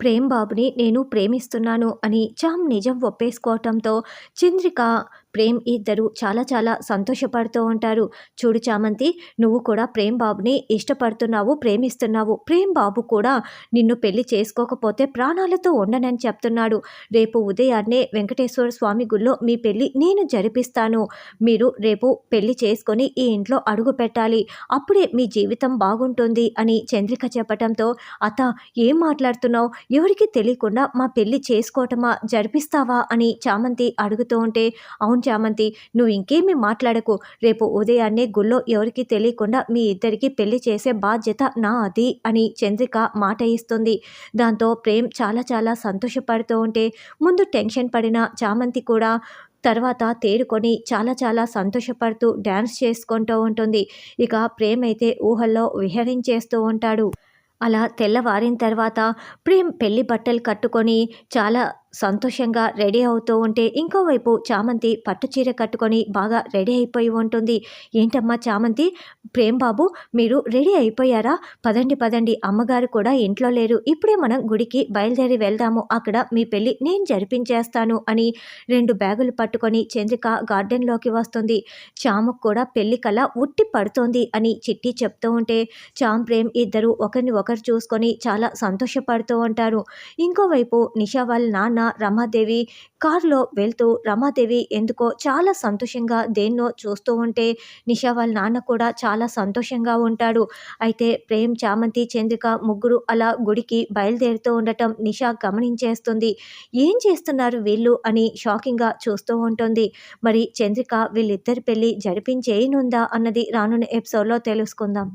ప్రేమ్ బాబుని నేను ప్రేమిస్తున్నాను అని చామ్ నిజం ఒప్పేసుకోవటంతో చంద్రిక ప్రేమ్ ఇద్దరు చాలా చాలా సంతోషపడుతూ ఉంటారు. చూడు చామంతి నువ్వు కూడా ప్రేమ్ బాబుని ఇష్టపడుతున్నావు ప్రేమిస్తున్నావు. ప్రేమ్ బాబు కూడా నిన్ను పెళ్ళి చేసుకోకపోతే ప్రాణాలతో ఉండనని చెప్తున్నాడు. రేపు ఉదయాన్నే వెంకటేశ్వర స్వామి గుళ్ళో మీ పెళ్ళి నేను జరిపిస్తాను. మీరు రేపు పెళ్ళి చేసుకొని ఈ ఇంట్లో అడుగు పెట్టాలి. అప్పుడే మీ జీవితం బాగుంటుంది అని చంద్రిక చెప్పటంతో అత ఏం మాట్లాడుతున్నావు? ఎవరికి తెలియకుండా మా పెళ్ళి చేసుకోవటమా జరిపిస్తావా? అని చామంతి అడుగుతూ ఉంటే అవును చామంతి నువ్వు ఇంకేమీ మాట్లాడకు. రేపు ఉదయాన్నే గుళ్ళో ఎవరికి తెలియకుండా మీ ఇద్దరికి పెళ్ళి చేసే బాధ్యత నా అది అని చంద్రిక మాట ఇస్తుంది. దాంతో ప్రేమ్ చాలా చాలా సంతోషపడుతూ ఉంటే ముందు టెన్షన్ పడిన చామంతి కూడా తర్వాత తేరుకొని చాలా చాలా సంతోషపడుతూ డ్యాన్స్ చేసుకుంటూ ఉంటుంది. ఇక ప్రేమ్ అయితే ఊహల్లో విహరించేస్తూ ఉంటాడు. అలా తెల్లవారిన తర్వాత ప్రేమ్ పెళ్ళి బట్టలు కట్టుకొని చాలా సంతోషంగా రెడీ అవుతూ ఉంటే ఇంకోవైపు చామంతి పట్టు చీర కట్టుకొని బాగా రెడీ అయిపోయి ఉంటుంది. ఏంటమ్మా చామంతి? ప్రేమ్ బాబు మీరు రెడీ అయిపోయారా? పదండి పదండి. అమ్మగారు కూడా ఇంట్లో లేరు. ఇప్పుడే మనం గుడికి బయలుదేరి వెళ్దాము. అక్కడ మీ పెళ్ళి నేను జరిపించేస్తాను అని రెండు బ్యాగులు పట్టుకొని చంద్రిక గార్డెన్లోకి వస్తుంది. చాముకు కూడా పెళ్ళి కళ ఉట్టి పడుతోంది అని చిట్టి చెప్తూ ఉంటే చామ్ ప్రేమ్ ఇద్దరు ఒకరిని ఒకరు చూసుకొని చాలా సంతోషపడుతూ ఉంటారు. ఇంకోవైపు నిషా వాళ్ళ నాన్న రమాదేవి కారులో వెళ్తూ రమాదేవి ఎందుకో చాలా సంతోషంగా దేన్నో చూస్తూ ఉంటే నిషా వాళ్ళ నాన్న కూడా చాలా సంతోషంగా ఉంటాడు. అయితే ప్రేమ్ చామంతి చంద్రిక ముగ్గురు అలా గుడికి బయలుదేరుతూ ఉండటం నిషా గమనించేస్తుంది. ఏం చేస్తున్నారు వీళ్ళు అని షాకింగ్గా చూస్తూ ఉంటుంది. మరి చంద్రిక వీళ్ళిద్దరి పెళ్ళి జరిపించేయనుందా అన్నది రానున్న ఎపిసోడ్లో తెలుసుకుందాం.